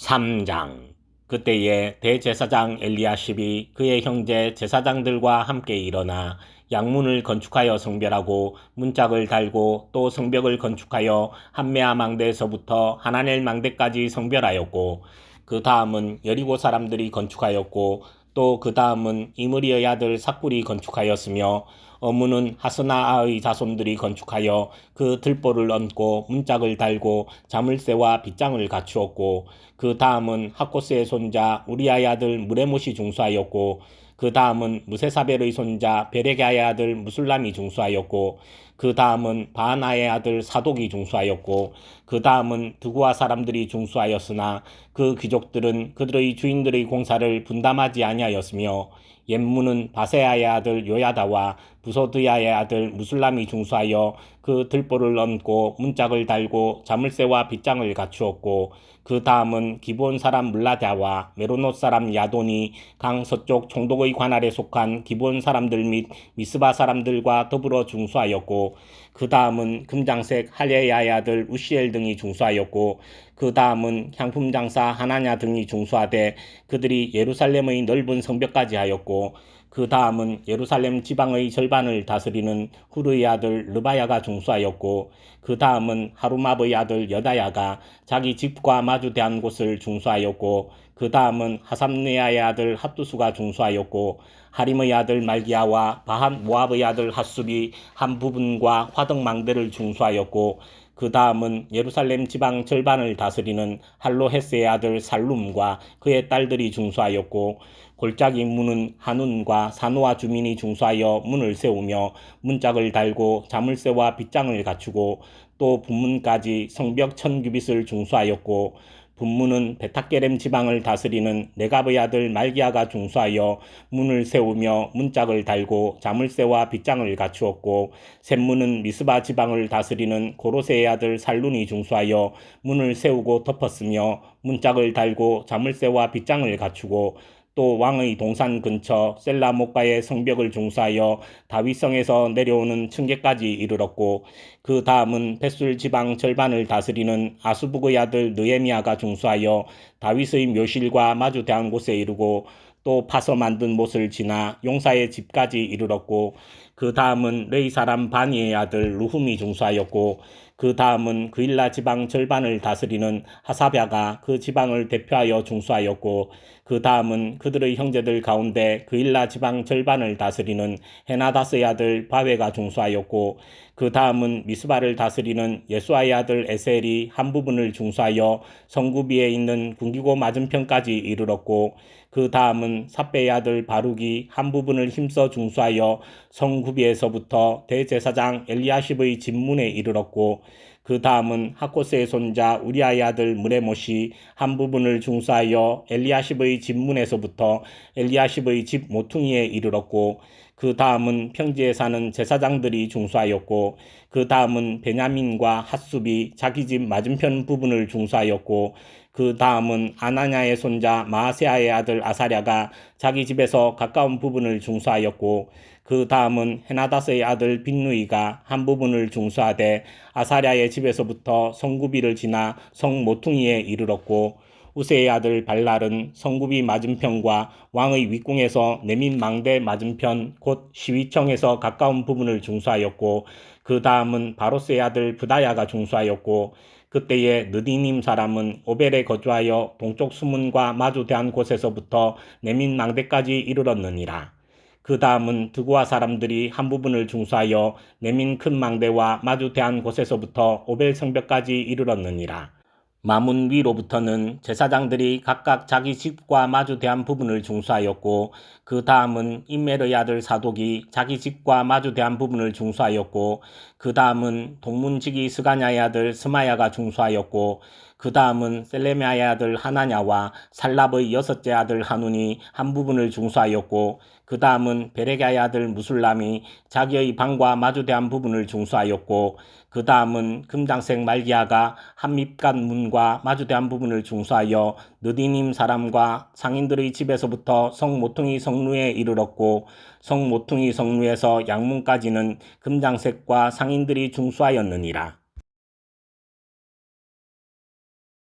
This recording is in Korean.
3장. 그때에 대제사장 엘리야십이 그의 형제 제사장들과 함께 일어나 양문을 건축하여 성별하고 문짝을 달고 또 성벽을 건축하여 한메아 망대에서부터 하나넬 망대까지 성별하였고 그 다음은 여리고 사람들이 건축하였고 또 그 다음은 이므리의 아들 삭불이 건축하였으며 어무는 하스나아의 자손들이 건축하여 그 들보를 얹고 문짝을 달고 자물쇠와 빗장을 갖추었고 그 다음은 하코스의 손자 우리아의 아들 무레못이 중수하였고 그 다음은 무세사벨의 손자 베레가의 아들 무술람이 중수하였고 그 다음은 바하나의 아들 사독이 중수하였고 그 다음은 드구아 사람들이 중수하였으나 그 귀족들은 그들의 주인들의 공사를 분담하지 아니하였으며 옌무는 바세아의 아들 요야다와 부소드야의 아들 무술람이 중수하여 그 들보를 얹고 문짝을 달고 자물쇠와 빗장을 갖추었고 그 다음은 기본 사람 물라다와 메로노 사람 야돈이 강 서쪽 총독의 관할에 속한 기본 사람들 및 미스바 사람들과 더불어 중수하였고 그 다음은 금장색 할레야의 아들 우시엘 등이 중수하였고 그 다음은 향품 장사 하나냐 등이 중수하되 그들이 예루살렘의 넓은 성벽까지 하였고 그 다음은 예루살렘 지방의 절반을 다스리는 후르의 아들 르바야가 중수하였고 그 다음은 하루마브의 아들 여다야가 자기 집과 마주대한 곳을 중수하였고 그 다음은 하삼네아의 아들 핫두수가 중수하였고 하림의 아들 말기야와 바한 모압의 아들 핫술이 한 부분과 화덕망대를 중수하였고 그 다음은 예루살렘 지방 절반을 다스리는 할로헤스의 아들 살룸과 그의 딸들이 중수하였고 골짜기 문은 한운과 사노아 주민이 중수하여 문을 세우며 문짝을 달고 자물쇠와 빗장을 갖추고 또 분문까지 성벽 천 규빗을 중수하였고 분문은 베타게렘 지방을 다스리는 네갑의 아들 말기야가 중수하여 문을 세우며 문짝을 달고 자물쇠와 빗장을 갖추었고 샘문은 미스바 지방을 다스리는 고로세의 아들 살룬이 중수하여 문을 세우고 덮었으며 문짝을 달고 자물쇠와 빗장을 갖추고 또 왕의 동산 근처 셀라목가의 성벽을 중수하여 다윗성에서 내려오는 층계까지 이르렀고 그 다음은 벳술 지방 절반을 다스리는 아수북의 아들 느에미아가 중수하여 다윗의 묘실과 마주대한 곳에 이르고 또 파서 만든 못을 지나 용사의 집까지 이르렀고 그 다음은 레이 사람 바니의 아들 루훔이 중수하였고 그 다음은 그일라 지방 절반을 다스리는 하사랴가 그 지방을 대표하여 중수하였고 그 다음은 그들의 형제들 가운데 그일라 지방 절반을 다스리는 헤나다스의 아들 바웨가 중수하였고 그 다음은 미스바를 다스리는 예수아의 아들 에셀이 한 부분을 중수하여 성구비에 있는 군기고 맞은편까지 이르렀고 그 다음은 삽배의 아들 바룩이 한 부분을 힘써 중수하여 성구 비에서부터 대제사장 엘리야십의 집문에 이르렀고 그 다음은 하코스의 손자 우리아의 아들 무레못이 한 부분을 중수하여 엘리야십의 집문에서부터 엘리야십의 집 모퉁이에 이르렀고 그 다음은 평지에 사는 제사장들이 중수하였고 그 다음은 베냐민과 핫숲이 자기 집 맞은편 부분을 중수하였고 그 다음은 아나냐의 손자 마세아의 아들 아사랴가 자기 집에서 가까운 부분을 중수하였고 그 다음은 헤나다스의 아들 빈누이가 한 부분을 중수하되 아사랴의 집 에서부터 성구비를 지나 성 모퉁이에 이르렀고 우세의 아들 발랄은 성구비 맞은편과 왕의 윗궁에서 내민 망대 맞은편 곧 시위청에서 가까운 부분을 중수하였고 그 다음은 바로스의 아들 부다야가 중수하였고 그때에 느디님 사람은 오벨에 거주하여 동쪽 수문과 마주대한 곳에서부터 내민 망대까지 이르렀느니라. 그 다음은 드구아 사람들이 한 부분을 중수하여 내민 큰 망대와 마주대한 곳에서부터 오벨 성벽까지 이르렀느니라. 마문 위로부터는 제사장들이 각각 자기 집과 마주대한 부분을 중수하였고 그 다음은 인멜의 아들 사독이 자기 집과 마주대한 부분을 중수하였고 그 다음은 동문지기 스가냐의 아들 스마야가 중수하였고 그 다음은 셀레메아의 아들 하나냐와 살랍의 여섯째 아들 하눈이 한 부분을 중수하였고 그 다음은 베레가의 아들 무술람이 자기의 방과 마주대한 부분을 중수하였고 그 다음은 금장색 말기야가 한밉간 문과 마주대한 부분을 중수하여 느디님 사람과 상인들의 집에서부터 성 모퉁이 성루에 이르렀고 성 모퉁이 성루에서 양문까지는 금장색과 상인들이 중수하였느니라.